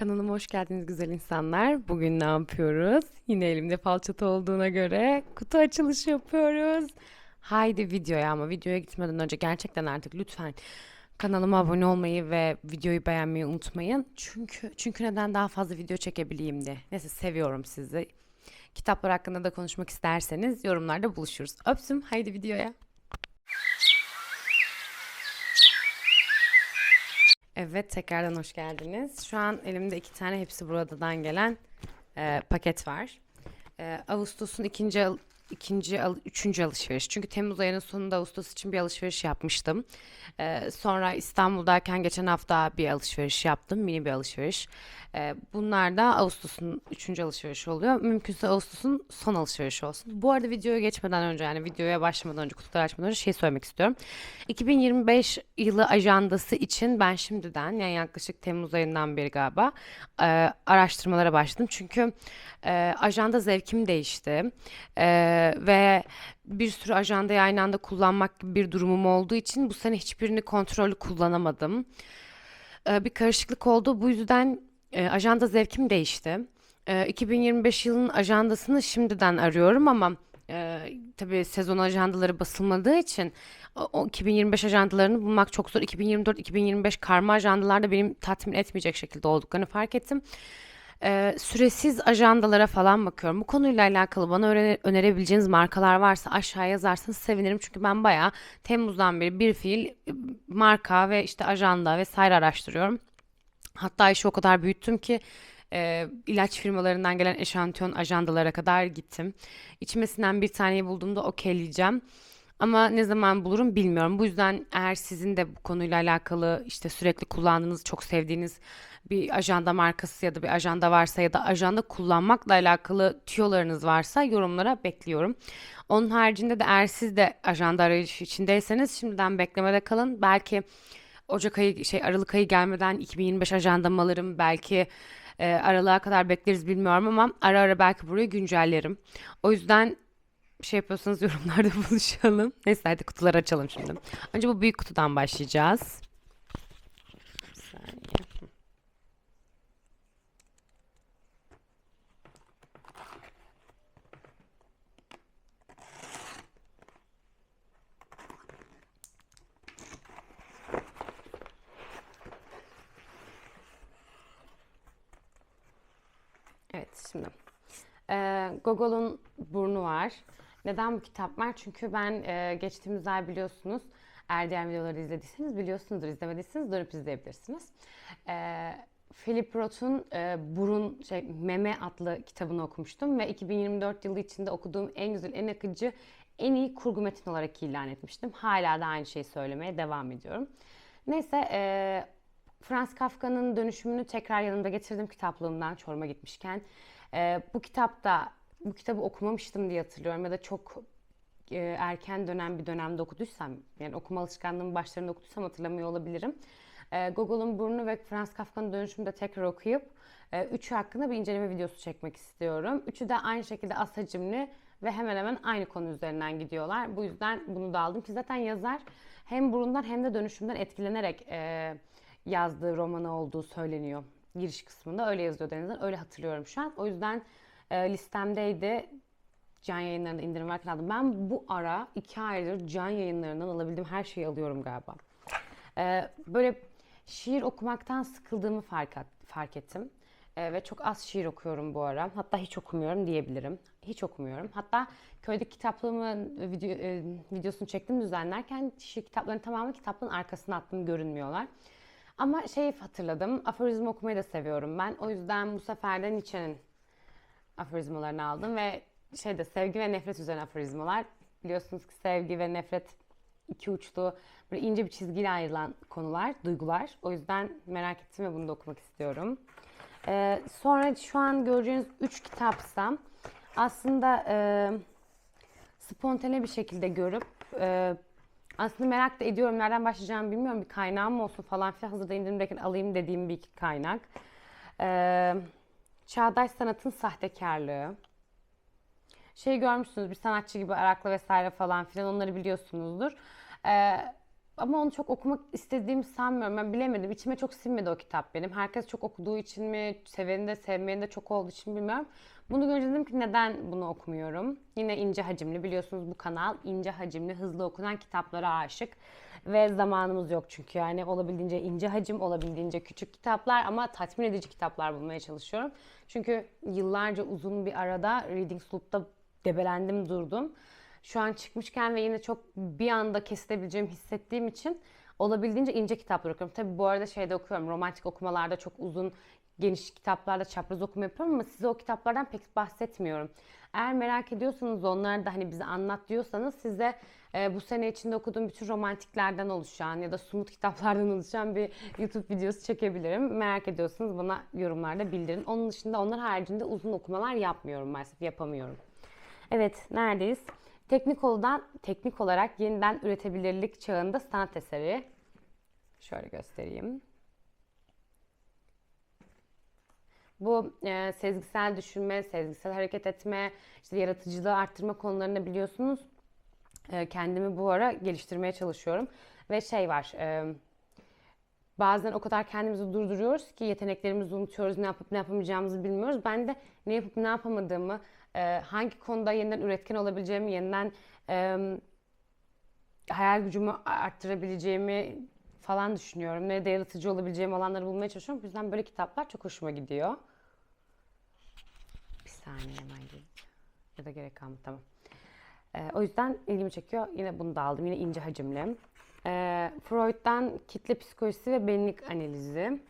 Kanalıma hoş geldiniz güzel insanlar. Bugün ne yapıyoruz? Yine elimde falçata olduğuna göre kutu açılışı yapıyoruz. Haydi videoya ama videoya gitmeden önce gerçekten artık lütfen kanalıma abone olmayı ve videoyu beğenmeyi unutmayın. Çünkü çünkü neden daha fazla video çekebileyim diye. Neyse seviyorum sizi. Kitaplar hakkında da konuşmak isterseniz yorumlarda buluşuruz. Öptüm. Haydi videoya. Evet, tekrardan hoş geldiniz. Şu an elimde iki tane hepsi buradan gelen e, paket var. E, Ağustos'un ikinci, ikinci, al- üçüncü alışveriş. Çünkü Temmuz ayının sonunda Ağustos için bir alışveriş yapmıştım. E, sonra İstanbul'dayken geçen hafta bir alışveriş yaptım, mini bir alışveriş. E, bunlar da Ağustos'un üçüncü alışverişi oluyor. Mümkünse Ağustos'un son alışverişi olsun. Bu arada videoya geçmeden önce yani videoya başlamadan önce, kutuları açmadan önce şey söylemek istiyorum. 2025 yılı ajandası için ben şimdiden yani yaklaşık Temmuz ayından beri galiba e, araştırmalara başladım. Çünkü e, ajanda zevkim değişti E, ve bir sürü ajandayı aynı anda kullanmak gibi bir durumum olduğu için bu sene hiçbirini kontrollü kullanamadım. E, bir karışıklık oldu. Bu yüzden e, ajanda zevkim değişti. E, 2025 yılının ajandasını şimdiden arıyorum ama e, tabii sezon ajandaları basılmadığı için o 2025 ajandalarını bulmak çok zor. 2024-2025 karma ajandalar da benim tatmin etmeyecek şekilde olduklarını fark ettim. E, süresiz ajandalara falan bakıyorum. Bu konuyla alakalı bana öne- önerebileceğiniz markalar varsa aşağıya yazarsanız sevinirim. Çünkü ben bayağı Temmuz'dan beri bir fiil marka ve işte ajanda vesaire araştırıyorum. Hatta işi o kadar büyüttüm ki e, ilaç firmalarından gelen eşantiyon ajandalara kadar gittim. İçmesinden bir taneyi bulduğumda okeyleyeceğim. Ama ne zaman bulurum bilmiyorum. Bu yüzden eğer sizin de bu konuyla alakalı işte sürekli kullandığınız, çok sevdiğiniz bir ajanda markası ya da bir ajanda varsa ya da ajanda kullanmakla alakalı tüyolarınız varsa yorumlara bekliyorum. Onun haricinde de eğer siz de ajanda arayışı içindeyseniz şimdiden beklemede kalın. Belki Ocak ayı şey Aralık ayı gelmeden 2025 ajandamı alırım. Belki e, aralığa kadar bekleriz bilmiyorum ama ara ara belki burayı güncellerim. O yüzden şey yapıyorsanız yorumlarda buluşalım. Neyse hadi kutuları açalım şimdi. Önce bu büyük kutudan başlayacağız. Evet şimdi. Ee, Gogol'un burnu var. Neden bu kitap var? Çünkü ben e, geçtiğimiz ay biliyorsunuz eğer videoları izlediyseniz biliyorsunuzdur. izlemediyseniz dönüp izleyebilirsiniz. Ee, Philip Roth'un e, Burun şey Meme adlı kitabını okumuştum ve 2024 yılı içinde okuduğum en güzel, en akıcı, en iyi kurgu metin olarak ilan etmiştim. Hala da aynı şeyi söylemeye devam ediyorum. Neyse, e, Franz Kafka'nın dönüşümünü tekrar yanımda getirdim kitaplığımdan Çorum'a gitmişken. Ee, bu kitapta bu kitabı okumamıştım diye hatırlıyorum ya da çok e, erken dönem bir dönemde okuduysam yani okuma alışkanlığımın başlarında okuduysam hatırlamıyor olabilirim. Ee, Gogol'un Burnu ve Franz Kafka'nın dönüşümü de tekrar okuyup e, üçü hakkında bir inceleme videosu çekmek istiyorum. Üçü de aynı şekilde az hacimli ve hemen hemen aynı konu üzerinden gidiyorlar. Bu yüzden bunu da aldım ki zaten yazar hem burundan hem de dönüşümden etkilenerek e, yazdığı romanı olduğu söyleniyor. Giriş kısmında öyle yazıyordu en azından. Öyle hatırlıyorum şu an. O yüzden e, listemdeydi. Can yayınlarında indirim varken aldım. Ben bu ara iki aydır can yayınlarından alabildiğim her şeyi alıyorum galiba. E, böyle şiir okumaktan sıkıldığımı fark, fark ettim. E, ve çok az şiir okuyorum bu ara. Hatta hiç okumuyorum diyebilirim. Hiç okumuyorum. Hatta köydeki kitaplığımın video, e, videosunu çektim düzenlerken şiir kitaplarının tamamı kitaplığın arkasına attım görünmüyorlar. Ama şeyi hatırladım. Aforizm okumayı da seviyorum ben. O yüzden bu sefer de Nietzsche'nin aforizmalarını aldım ve şeyde sevgi ve nefret üzerine aforizmalar. Biliyorsunuz ki sevgi ve nefret iki uçlu böyle ince bir çizgiyle ayrılan konular, duygular. O yüzden merak ettim ve bunu da okumak istiyorum. Ee, sonra şu an göreceğiniz üç kitapsa aslında e, spontane bir şekilde görüp e, aslında merak da ediyorum nereden başlayacağımı bilmiyorum bir kaynağım olsun falan filan hazırda indirimdeyken alayım dediğim bir iki kaynak. Ee, Çağdaş Sanatın Sahtekarlığı. Şey görmüşsünüz bir sanatçı gibi arakla vesaire falan filan onları biliyorsunuzdur. Ee, ama onu çok okumak istediğimi sanmıyorum. Ben bilemedim. İçime çok sinmedi o kitap benim. Herkes çok okuduğu için mi, seveni de sevmeyeni de çok olduğu için bilmiyorum. Bunu görünce dedim ki neden bunu okumuyorum? Yine ince hacimli biliyorsunuz bu kanal ince hacimli hızlı okunan kitaplara aşık. Ve zamanımız yok çünkü yani olabildiğince ince hacim, olabildiğince küçük kitaplar ama tatmin edici kitaplar bulmaya çalışıyorum. Çünkü yıllarca uzun bir arada Reading Sloop'ta debelendim durdum. Şu an çıkmışken ve yine çok bir anda kesilebileceğimi hissettiğim için olabildiğince ince kitaplar okuyorum. Tabii bu arada şeyde okuyorum, romantik okumalarda çok uzun, geniş kitaplarda çapraz okuma yapıyorum ama size o kitaplardan pek bahsetmiyorum. Eğer merak ediyorsanız onları da hani bize anlat diyorsanız size e, bu sene içinde okuduğum bütün romantiklerden oluşan ya da sumut kitaplardan oluşan bir YouTube videosu çekebilirim. Merak ediyorsanız bana yorumlarda bildirin. Onun dışında onlar haricinde uzun okumalar yapmıyorum maalesef yapamıyorum. Evet neredeyiz? Teknik oldan teknik olarak yeniden üretebilirlik çağında sanat eseri. Şöyle göstereyim. Bu e, sezgisel düşünme, sezgisel hareket etme, işte yaratıcılığı arttırma konularında biliyorsunuz e, kendimi bu ara geliştirmeye çalışıyorum. Ve şey var, e, bazen o kadar kendimizi durduruyoruz ki yeteneklerimizi unutuyoruz, ne yapıp ne yapamayacağımızı bilmiyoruz. Ben de ne yapıp ne yapamadığımı, e, hangi konuda yeniden üretken olabileceğimi, yeniden e, hayal gücümü arttırabileceğimi falan düşünüyorum. Nerede yaratıcı olabileceğim alanları bulmaya çalışıyorum. Bu yüzden böyle kitaplar çok hoşuma gidiyor. Bir saniye hemen geleceğim. Ya da gerek kalmadı tamam. Ee, o yüzden ilgimi çekiyor. Yine bunu da aldım. Yine ince hacimli. Ee, Freud'dan kitle psikolojisi ve benlik analizi.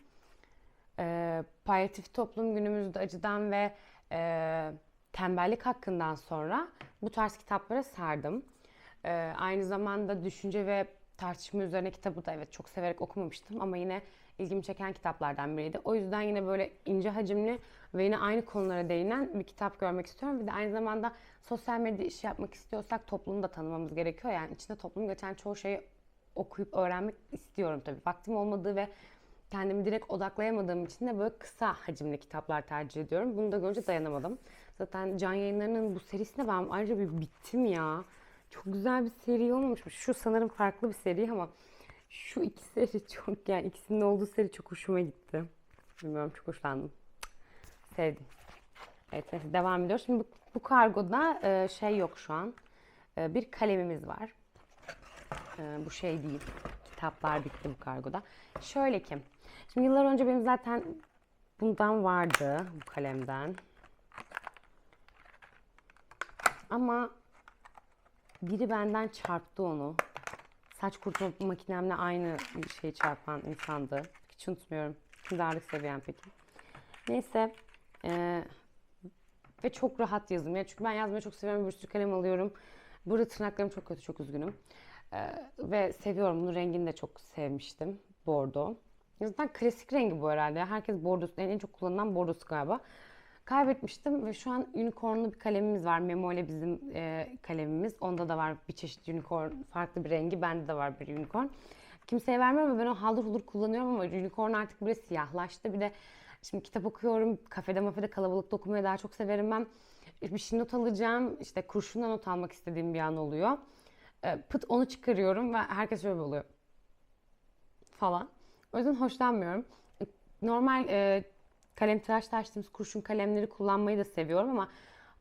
Ee, palyatif toplum günümüzde acıdan ve e, tembellik hakkından sonra bu tarz kitaplara sardım. Ee, aynı zamanda düşünce ve tartışma üzerine kitabı da evet çok severek okumamıştım ama yine ilgimi çeken kitaplardan biriydi. O yüzden yine böyle ince hacimli ve yine aynı konulara değinen bir kitap görmek istiyorum. Bir de aynı zamanda sosyal medya işi yapmak istiyorsak toplumu da tanımamız gerekiyor. Yani içinde toplum geçen çoğu şeyi okuyup öğrenmek istiyorum tabii. Vaktim olmadığı ve kendimi direkt odaklayamadığım için de böyle kısa hacimli kitaplar tercih ediyorum. Bunu da görünce dayanamadım. Zaten Can Yayınları'nın bu serisine ben ayrıca bir bittim ya. Çok güzel bir seri olmamış mı? Şu sanırım farklı bir seri ama şu iki seri çok yani ikisinin olduğu seri çok hoşuma gitti. Bilmiyorum çok hoşlandım. Sevdim. Evet neyse devam ediyoruz. Şimdi bu, bu kargoda e, şey yok şu an. E, bir kalemimiz var. E, bu şey değil. Kitaplar bitti bu kargoda. Şöyle ki. Şimdi yıllar önce benim zaten bundan vardı. Bu kalemden. Ama biri benden çarptı onu. Saç kurutma makinemle aynı bir şey çarpan insandı. Hiç unutmuyorum. Şimdi ağırlık seviyem peki. Neyse. Ee, ve çok rahat yazım. Ya çünkü ben yazmayı çok seviyorum. Bir sürü kalem alıyorum. Burada tırnaklarım çok kötü, çok üzgünüm. Ee, ve seviyorum. Bunun rengini de çok sevmiştim. Bordo. Zaten klasik rengi bu herhalde. Herkes bordosu. En, en çok kullanılan bordosu galiba. Kaybetmiştim ve şu an unicornlu bir kalemimiz var. Memo ile bizim e, kalemimiz. Onda da var bir çeşit unicorn, farklı bir rengi. Bende de var bir unicorn. Kimseye vermiyorum ama ben o haldır hulur kullanıyorum ama unicorn artık böyle siyahlaştı. Bir de şimdi kitap okuyorum. Kafede mafede kalabalıkta okumayı daha çok severim ben. Bir şey not alacağım. İşte kurşunla not almak istediğim bir an oluyor. E, pıt onu çıkarıyorum ve herkes şöyle oluyor. Falan. O yüzden hoşlanmıyorum. Normal e, kalem tıraş taştığımız kurşun kalemleri kullanmayı da seviyorum ama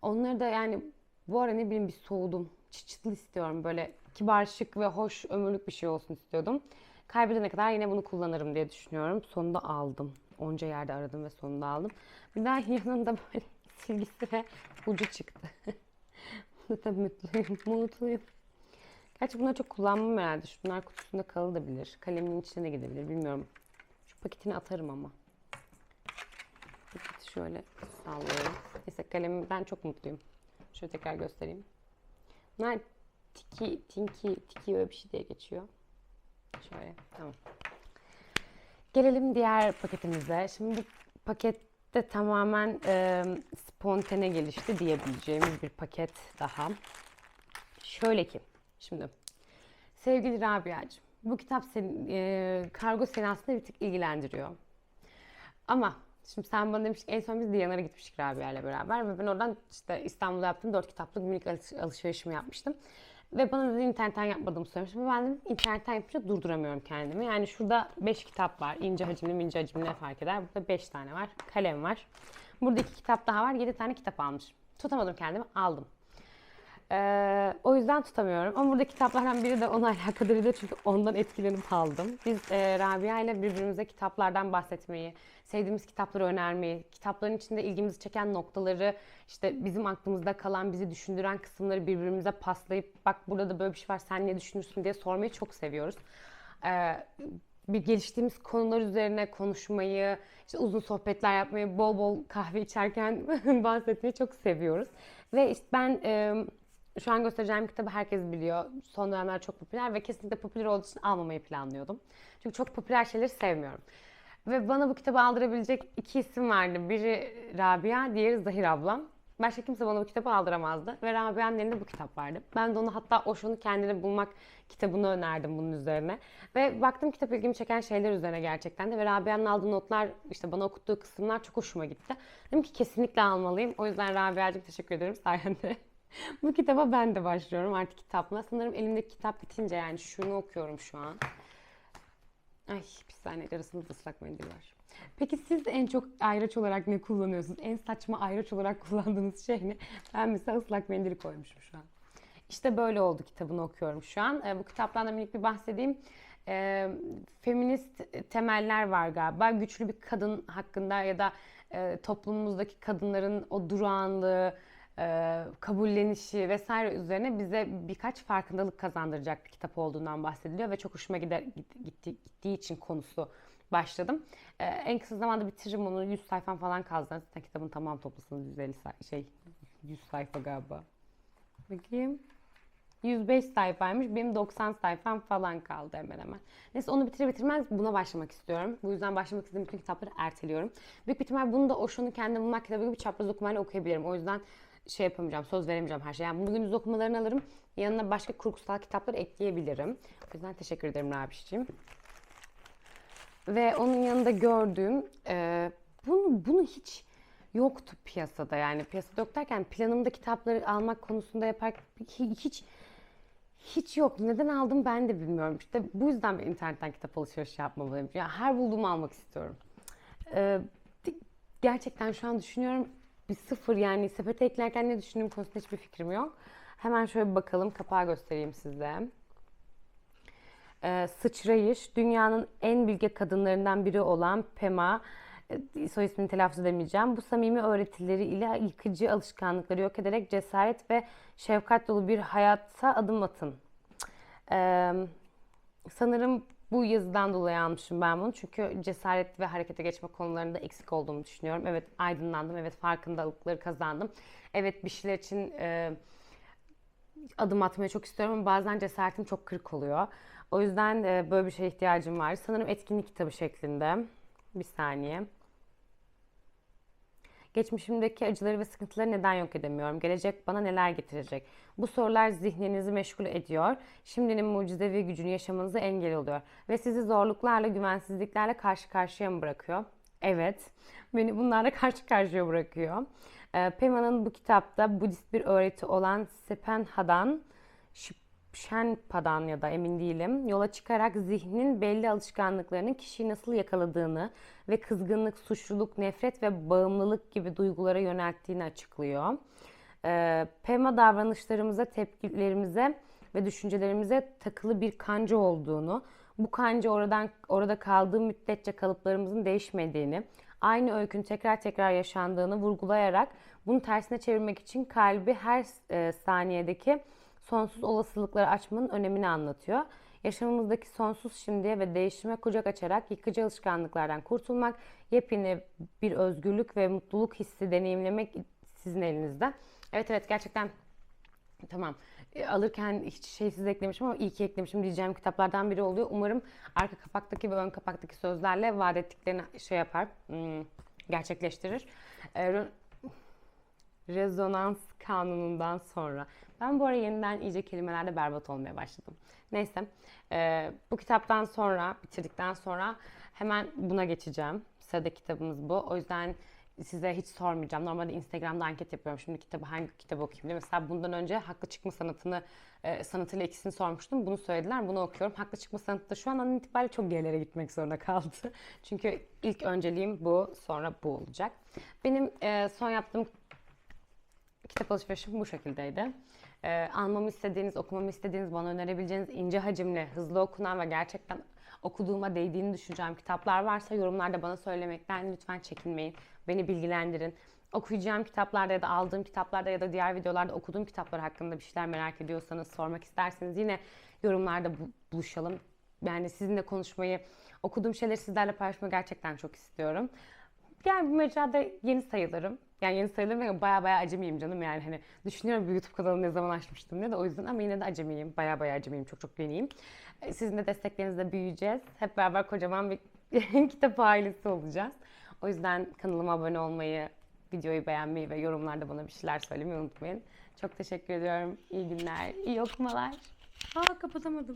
onları da yani bu ara ne bileyim bir soğudum. Çıçıtlı istiyorum böyle kibar, şık ve hoş ömürlük bir şey olsun istiyordum. Kaybedene kadar yine bunu kullanırım diye düşünüyorum. Sonunda aldım. Onca yerde aradım ve sonunda aldım. Bir daha yanında böyle silgisi ve ucu çıktı. Zaten mutluyum, mutluyum. Gerçi bunları çok kullanmam herhalde. Şunlar kutusunda kalabilir. Kalemin içine de gidebilir. Bilmiyorum. Şu paketini atarım ama. Paketi şöyle sallıyorum. Neyse kalemimden çok mutluyum. Şöyle tekrar göstereyim. Bunlar tiki, tinki, tiki öyle bir şey diye geçiyor. Şöyle tamam. Gelelim diğer paketimize. Şimdi bu pakette tamamen e, spontane gelişti diyebileceğimiz bir paket daha. Şöyle ki, şimdi sevgili Rabia'cığım, bu kitap senin, e, kargo seni aslında bir tık ilgilendiriyor. Ama Şimdi sen bana demiştik en son biz Diyanar'a gitmiştik Rabia ile beraber ve ben oradan işte İstanbul'da yaptığım dört kitaplık alış- alışverişimi yapmıştım. Ve bana dedi internetten yapmadığımı söylemiştim. Ben dedim internetten yapınca durduramıyorum kendimi. Yani şurada 5 kitap var. İnce hacimli mince hacimli ne fark eder? Burada 5 tane var. Kalem var. Burada 2 kitap daha var. 7 tane kitap almışım. Tutamadım kendimi aldım. Ee, o yüzden tutamıyorum. Ama burada kitaplardan biri de onunla alakadarıydı çünkü ondan etkilenip aldım. Biz e, Rabia ile birbirimize kitaplardan bahsetmeyi, sevdiğimiz kitapları önermeyi, kitapların içinde ilgimizi çeken noktaları, işte bizim aklımızda kalan, bizi düşündüren kısımları birbirimize paslayıp bak burada da böyle bir şey var sen ne düşünürsün diye sormayı çok seviyoruz. Ee, bir geliştiğimiz konular üzerine konuşmayı, işte uzun sohbetler yapmayı, bol bol kahve içerken bahsetmeyi çok seviyoruz. Ve işte ben e, şu an göstereceğim kitabı herkes biliyor. Son dönemler çok popüler ve kesinlikle popüler olduğu için almamayı planlıyordum. Çünkü çok popüler şeyleri sevmiyorum. Ve bana bu kitabı aldırabilecek iki isim vardı. Biri Rabia, diğeri Zahir ablam. Başka kimse bana bu kitabı aldıramazdı. Ve Rabia'nın elinde bu kitap vardı. Ben de onu hatta Osho'nu kendine bulmak kitabını önerdim bunun üzerine. Ve baktım kitap ilgimi çeken şeyler üzerine gerçekten de. Ve Rabia'nın aldığı notlar, işte bana okuttuğu kısımlar çok hoşuma gitti. Dedim ki kesinlikle almalıyım. O yüzden Rabia'cığım teşekkür ederim sayende. bu kitaba ben de başlıyorum artık kitapla. Sanırım elimdeki kitap bitince yani şunu okuyorum şu an. Ay bir saniye arasında da ıslak mendil var. Peki siz en çok ayraç olarak ne kullanıyorsunuz? En saçma ayraç olarak kullandığınız şey ne? Ben mesela ıslak mendili koymuşum şu an. İşte böyle oldu kitabını okuyorum şu an. E, bu kitaptan da minik bir bahsedeyim. E, feminist temeller var galiba. Güçlü bir kadın hakkında ya da e, toplumumuzdaki kadınların o durağanlığı, e, kabullenişi vesaire üzerine bize birkaç farkındalık kazandıracak bir kitap olduğundan bahsediliyor ve çok hoşuma gider, gitti, gittiği için konusu başladım. E, en kısa zamanda bitiririm onu. 100 sayfam falan kaldı. Zaten kitabın tamam toplasanız 150 sayfa, şey 100 sayfa galiba. Bakayım. 105 sayfaymış. Benim 90 sayfam falan kaldı hemen hemen. Neyse onu bitirir bitirmez buna başlamak istiyorum. Bu yüzden başlamak istediğim bütün kitapları erteliyorum. Büyük bir ihtimal bunu da Osho'nun kendi bulmak kitabı gibi çapraz okumayla okuyabilirim. O yüzden şey yapamayacağım, söz veremeyeceğim her şey. Yani bugün okumalarını alırım. Yanına başka kurgusal kitaplar ekleyebilirim. O yüzden teşekkür ederim Rabişciğim. Ve onun yanında gördüğüm, e, bunu, bunu hiç yoktu piyasada yani. Piyasada yok derken planımda kitapları almak konusunda yapar hiç hiç yok. Neden aldım ben de bilmiyorum. İşte bu yüzden ben internetten kitap alışverişi yapmalıyım. Yani her bulduğumu almak istiyorum. Ee, gerçekten şu an düşünüyorum bir sıfır yani sepete eklerken ne düşündüğüm konusunda hiçbir fikrim yok. Hemen şöyle bir bakalım. Kapağı göstereyim size. Ee, sıçrayış, dünyanın en bilge kadınlarından biri olan Pema, e, soy ismini telaffuz edemeyeceğim. Bu samimi öğretileri ile yıkıcı alışkanlıkları yok ederek cesaret ve şefkat dolu bir hayata adım atın. Ee, sanırım bu yazıdan dolayı almışım ben bunu. Çünkü cesaret ve harekete geçme konularında eksik olduğumu düşünüyorum. Evet aydınlandım, evet farkındalıkları kazandım. Evet bir şeyler için e, adım atmayı çok istiyorum ama bazen cesaretim çok kırık oluyor. O yüzden e, böyle bir şeye ihtiyacım var. Sanırım etkinlik kitabı şeklinde. Bir saniye. Geçmişimdeki acıları ve sıkıntıları neden yok edemiyorum? Gelecek bana neler getirecek? Bu sorular zihninizi meşgul ediyor. Şimdinin mucizevi gücünü yaşamanıza engel oluyor. Ve sizi zorluklarla, güvensizliklerle karşı karşıya mı bırakıyor? Evet, beni bunlarla karşı karşıya bırakıyor. E, Pema'nın bu kitapta Budist bir öğreti olan Sepenha'dan Shenpa'dan ya da emin değilim yola çıkarak zihnin belli alışkanlıklarının kişiyi nasıl yakaladığını ve kızgınlık, suçluluk, nefret ve bağımlılık gibi duygulara yönelttiğini açıklıyor. Ee, Pema davranışlarımıza, tepkilerimize ve düşüncelerimize takılı bir kanca olduğunu, bu kanca oradan orada kaldığı müddetçe kalıplarımızın değişmediğini, aynı öykün tekrar tekrar yaşandığını vurgulayarak bunu tersine çevirmek için kalbi her e, saniyedeki sonsuz olasılıkları açmanın önemini anlatıyor. Yaşamımızdaki sonsuz şimdiye ve değişime kucak açarak yıkıcı alışkanlıklardan kurtulmak, yepyeni bir özgürlük ve mutluluk hissi deneyimlemek sizin elinizde. Evet evet gerçekten tamam e, alırken hiç şeysiz eklemişim ama iyi ki eklemişim diyeceğim kitaplardan biri oluyor. Umarım arka kapaktaki ve ön kapaktaki sözlerle vaat ettiklerini şey yapar, hmm, gerçekleştirir. E, rezonans kanunundan sonra. Ben bu ara yeniden iyice kelimelerde berbat olmaya başladım. Neyse e, bu kitaptan sonra bitirdikten sonra hemen buna geçeceğim. Sıradaki kitabımız bu. O yüzden size hiç sormayacağım. Normalde Instagram'da anket yapıyorum. Şimdi kitabı hangi kitabı okuyayım diye. Mesela bundan önce haklı çıkma sanatını e, sanatıyla ikisini sormuştum. Bunu söylediler. Bunu okuyorum. Haklı çıkma sanatı da şu an an itibariyle çok gerilere gitmek zorunda kaldı. Çünkü ilk önceliğim bu. Sonra bu olacak. Benim e, son yaptığım kitap alışverişim bu şekildeydi. Ee, almamı istediğiniz, okumamı istediğiniz, bana önerebileceğiniz ince hacimli, hızlı okunan ve gerçekten okuduğuma değdiğini düşüneceğim kitaplar varsa yorumlarda bana söylemekten lütfen çekinmeyin. Beni bilgilendirin. Okuyacağım kitaplarda ya da aldığım kitaplarda ya da diğer videolarda okuduğum kitaplar hakkında bir şeyler merak ediyorsanız, sormak isterseniz yine yorumlarda bu- buluşalım. Yani sizinle konuşmayı, okuduğum şeyleri sizlerle paylaşmayı gerçekten çok istiyorum. Yani bu mecrada yeni sayılırım. Yani yeni sayılırım ve baya baya acemiyim canım yani hani düşünüyorum bir YouTube kanalı ne zaman açmıştım diye de o yüzden ama yine de acemiyim. Baya baya acemiyim. Çok çok yeniyim. Ee, Sizin de desteklerinizle büyüyeceğiz. Hep beraber kocaman bir kitap ailesi olacağız. O yüzden kanalıma abone olmayı, videoyu beğenmeyi ve yorumlarda bana bir şeyler söylemeyi unutmayın. Çok teşekkür ediyorum. İyi günler, iyi okumalar. Aa kapatamadım.